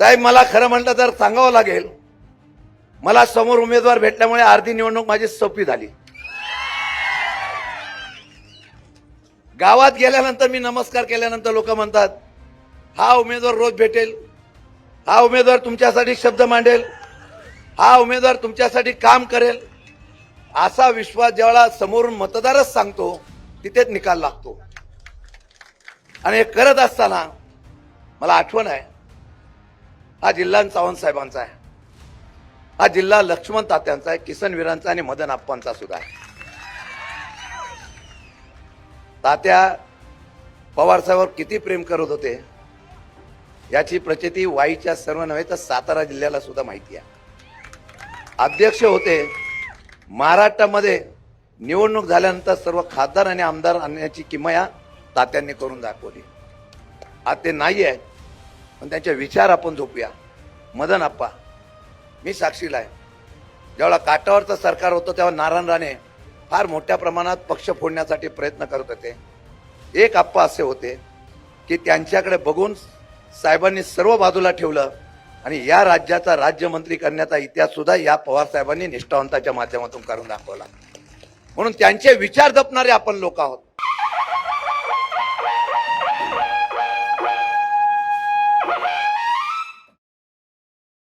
साहेब मला खरं म्हटलं तर सांगावं लागेल मला समोर उमेदवार भेटल्यामुळे अर्धी निवडणूक माझी सोपी झाली. गावात गेल्यानंतर मी नमस्कार केल्यानंतर लोक म्हणतात हा उमेदवार रोज भेटेल हा उमेदवार तुमच्यासाठी शब्द मांडेल हा उमेदवार तुमच्यासाठी काम करेल. असा विश्वास ज्यावेळा समोरून मतदारच सांगतो तिथेच निकाल लागतो. आणि हे करत असताना मला आठवण आहे हा जिल्हा चव्हाण साहेबांचा आहे. हा जिल्हा लक्ष्मण तात्यांचा आहे किसन वीरांचा आणि मदन आप्पांचा सुद्धा आहे. तात्या पवारसाहेबांवर किती प्रेम करत होते याची प्रचिती वाईच्या सर्व नव्हे तर सातारा जिल्ह्याला सुद्धा माहिती आहे. अध्यक्ष होते महाराष्ट्रामध्ये निवडणूक झाल्यानंतर सर्व खासदार आणि आमदार आणण्याची किमया तात्यांनी करून दाखवली. आता ते नाही आहे पण त्यांचे विचार आपण झोपूया. मदन आप्पा मी साक्षीला आहे. ज्यावेळा काटावरचं सरकार होतं तेव्हा नारायण राणे फार मोठ्या प्रमाणात पक्ष फोडण्यासाठी प्रयत्न करत होते. एक आप्पा असे होते की त्यांच्याकडे बघून साहेबांनी सर्व बाजूला ठेवलं आणि या राज्याचा राज्यमंत्री करण्याचा इतिहास सुद्धा या पवार साहेबांनी निष्ठावंताच्या माध्यमातून करून दाखवला. म्हणून त्यांचे विचार जपणारे आपण लोक आहोत.